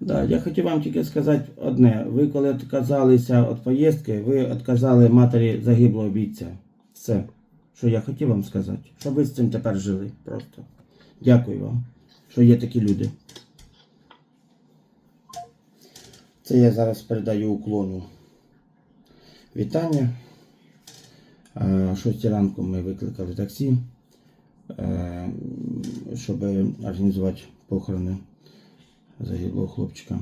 Да, я хотів вам тільки сказати одне. Ви коли відказалися від поїздки, ви відказали матері загиблого бійця. Все, що я хотів вам сказати. Щоб ви з цим тепер жили просто. Дякую вам, що є такі люди. Це я зараз передаю уклону вітання. О 6 ранку ми викликали таксі, е, щоб організувати похорони загиблого хлопчика.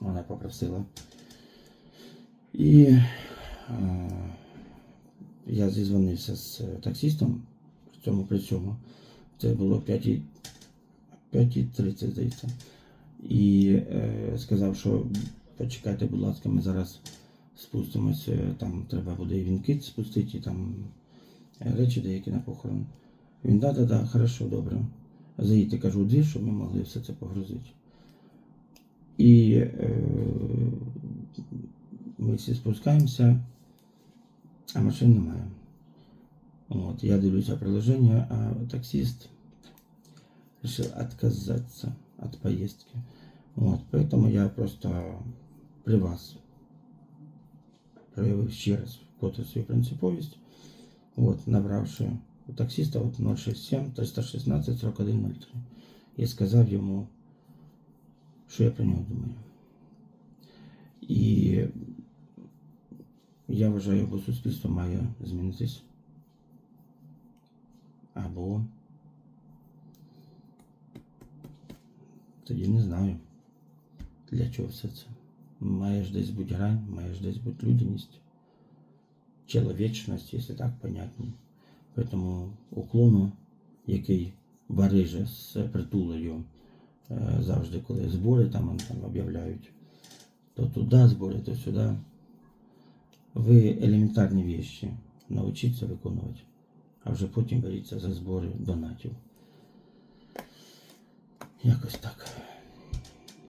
Вона попросила. І е, я зізвонився з таксістом при цьому при цьому. Це було 5.30, здається. І е, сказав, що почекайте, будь ласка, ми зараз спустимось, е, там треба буде і вінки спустити, і там е, речі деякі на похорон. Він да-да-да, хорошо, добре. Заїдьте, кажу, у двір, щоб ми могли все це погрузити. І е, ми всі спускаємося, а машин немає. От, я дивлюся приложение, а таксист решил отказаться от поездки. Вот, поэтому я просто при вас проявив ще раз свою принциповість. От, набравши у таксиста от 067 316 4103 і сказав йому, що я про нього думаю. І я вважаю, бо суспільство має змінитись. Або тоді не знаю, для чого все це. Має ж десь бути грань, має ж десь бути людяність, чоловічність, якщо так понятно. Поэтому уклону, який бариже з притулею е, завжди, коли збори там, там об'являють, то туди збори, то сюди. Ви елементарні вещі навчіться виконувати, а вже потім беріться за збори донатів. Якось так.